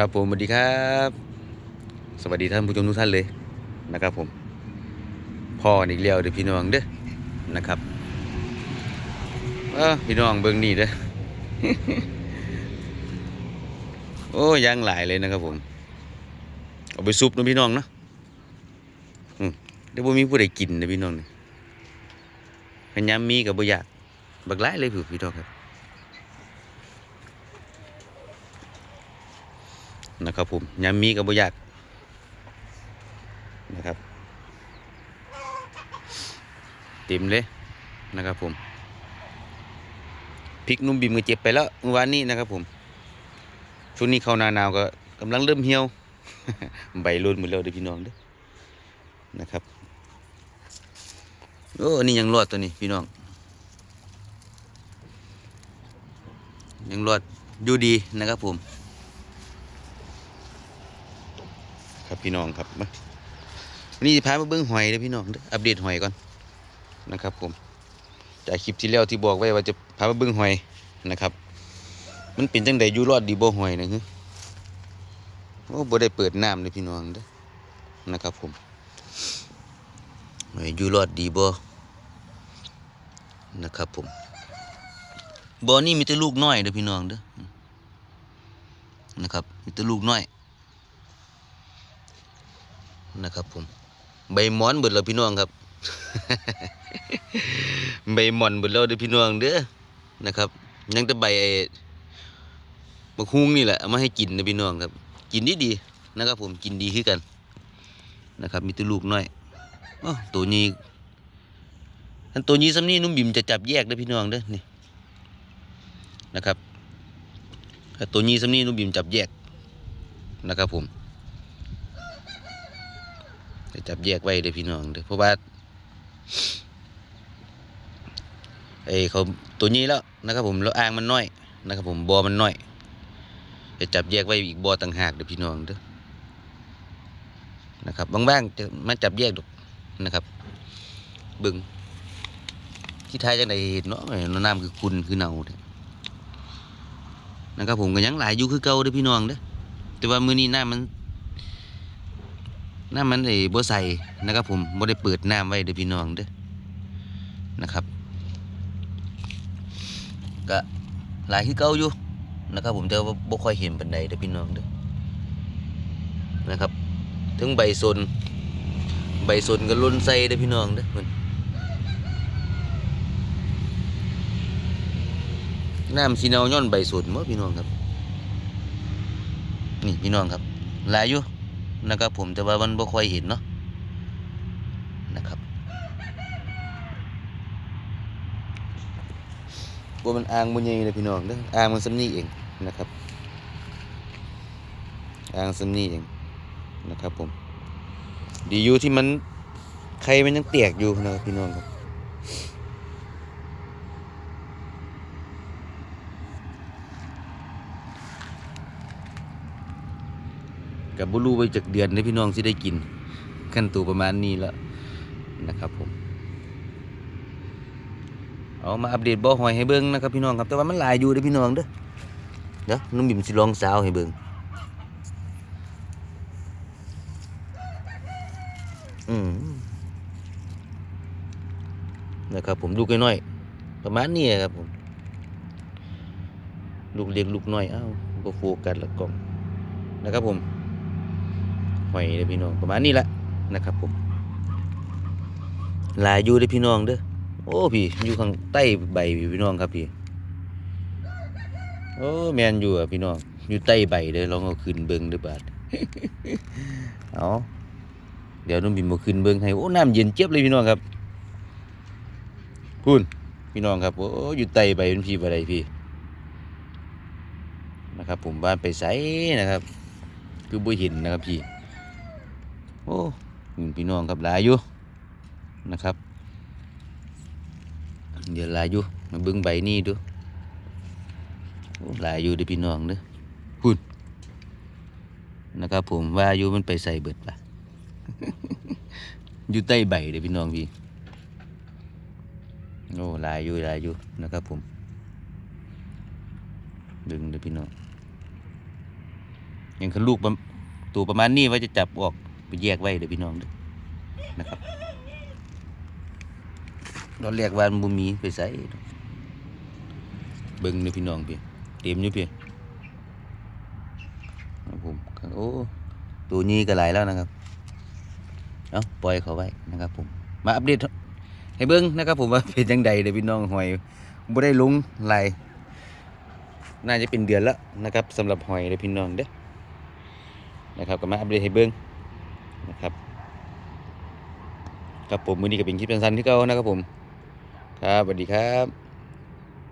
ครับผมสวัสดีครับ สวัสดีท่านผู้ชมทุกท่านเลยนะครับผมพ่ออีกแล้วเด้อพี่น้องเด้อนะครับเออพี่น้องเบิ่งนี่เด้อโอ้ยางหลายเลยนะครับผม เอาไปซุปนะพี่น้องเนาะเดี๋ยวบ่มีผู้ใดกินนะพี่น้องเนี่ยขันยามมีกับบ่อยากบักหลายเลยผู้พี่น้องครับ นะครับผมยามมีกับบอยากนะครับ เต็มเลยนะครับผมพริกนุ่มบิมก็เจ็บไปแล้วเมื่อวานนี้นะครับผมช่วงนี้เข้าหนาหนาวก็กำลังเริ่มเหี่ยวใบรุนหมดแล้วเด้อพี่น้องเด้อนะครับโอ้นนี้ยังรอดตัวนี้พี่น้อง ยังรอดอยู่ดีนะครับผม ครับพี่น้องครับมาวันนี้จะพามาเบิ้งหอยเลยพี่น้องอัปเดตหอยก่อนนะครับ ผมจากคลิปที่แล้วที่บอกไว้ว่าจะพามาเบิ้งหอยนะครับ มันเป็นจังใดยูรอดดีบ่หอยนะฮึโอ้บ่ได้เปิดน้ำเลยพี่น้องเด้อนะครับ ผมยูรอดดีบ่นะครับผมบ่อนี่มีแต่ลูกน้อยเด้อพี่น้องเด้อนะครับมีแต่ลูกน้อย นะครับผม ใบหมอนเบิดแล้วพี่น้องครับ ใบหมอนเบิดแล้วเด้อพี่น้องเด้อนะครับยังแต่ใบไอ้มะฮุงนี่แหละเอามาให้กินนะพี่น้องครับ กินดีดีนะครับ ผมกินดีขึ้นกันนะครับ มีตัวลูกน้อยอตัวนี้อันตัวนี้ซ้ำนี่นุ่มบิ่มจะจับแยกเด้อพี่น้องเด้อนี่นะครับตัวนี้ซ้ำนี่นุ่มบิ่มจับแยกนะครับผม จะจับแยกไว้เด้อพี่น้องเด้อเพราะว่าไอ้เขาตัวนี้แล้วนะครับผมแล้วอ่างมันน้อยนะครับผมบอมันน้อยจะจับแยกไว้อีกบอต่างหากเด้อพี่น้องเด้อนะครับบางๆจะมาจับแยกดอกนะครับเบึงที่ท้ายจังไดเห็นเนาะน้ำคือคุณคือเนาเด้อนะครับผมก็ยังหลายอยู่คือเก่าเด้อพี่น้องเด้อแต่ว่ามื้อนี้น้ำมัน น้ำมันไอ้บ่ใส่นะครับผมบ่ได้เปิดน้ำไว้เด้อพี่น้องเด้อนะครับก็หลายคือเก่าอยู่นะครับ ผมแต่ว่าบ่ค่อยเห็นปานใดเด้อพี่น้องเด้อนะครับ ถึงใบสนใบสนก็ล้นใส่เด้อพี่น้องเด้อนน้ำสีเนาย้อนใบสนบ่พี่น้องครับ นี่พี่น้องครับหลายอยู่ นะครับผมแต่ว่ามันบ่ค่อยเห็นเนาะนะครับว่ามันอ่างมันยังเลยพี่น้องเด้ออ่างมันสมนี่เองนะครับอ่างสมนี่เองนะครับผมดีอยู่ที่มันใครมันยังเตียกอยู่นะครับพี่น้องครับ กับบุรูไปจากเดือนให้พี่น้องสิได้กินขั้นตัวประมาณนี้แล้วนะครับผมเอามาอัปเดตบ่อหอยให้เบิ่งนะครับพี่น้องครับแต่ว่ามันหลายอยู่ด้พี่น้องเด้อเดี๋ยวนุ่มบิ่มสิลองสาวให้เบิ่งอืมนะครับผมลูกน้อยๆประมาณนี้ครับผมลูกเล็กลูกน้อยอ้าวบ่โฟกัสละกล้องนะครับผม หอยเด้อพี่น้องประมาณนี้แหละนะครับผมหลายอยู่เด้อพี่น้องเด้อโอ้พี่อยู่ข้างใต้ใบพี่น้องครับพี่โอ้แมนอยู่อะพี่น้องอยู่ใต้ใบเด้อลองเอาขึ้นเบิ่งเด้อบาดเอาเดี๋ยวนุ่มบิมาขึ้นเบิ่งให้โอ้น้ำเย็นเจี๊ยบเลยพี่น้องครับพูนพี่น้องครับโอ้อยู่ใต้ใบเป็นพี่บ่ได้พี่นะครับผมบ้านไปไสนะครับ คือบ่เห็นนะครับพี่ โอ้พี่น้องครับหลายอยู่นะครับ เดี๋ยวหลายอยู่มาบิ่งใบนี้ดูหลายอยู่เด้อพี่น้องเด้อพูดนนะครับ ผมว่าอยู่มันไปใส่เบิดปะอยู่ใต้ใบเด้อพี่น้องพี่โอ้หลายอยู่หลายอยู่นะครับ ผม ดึงเด้อพี่น้องอย่างคันลูกตัวประมาณนี้ว่าจะจับออก ไปแยกไว้เด้อพี่น้องเด้อนะครับตอนแรกว่ามันบ่มีไปใส่เบิ่งเด้อพี่น้องพี่เต็มอยู่พี่ผมโอ้ตัวนี้ก็หลายแล้วนะครับเอาปล่อยเขาไว้นะครับผมมาอัปเดตให้เบิ้งนะครับผมว่าเป็นยังไงเดี๋ยวพี่น้องหอยบ่ได้ลุงไลายน่าจะเป็นเดือนแล้วนะครับสำหรับหอยเดี๋ยวพี่น้องเด้อนะครับก็มาอัปเดตให้เบิ้ง นะครับ ครับผมมือนี้ก็เป็นคลิปสั้นๆที่เก้านะครับผม ครับสวัสดีครับ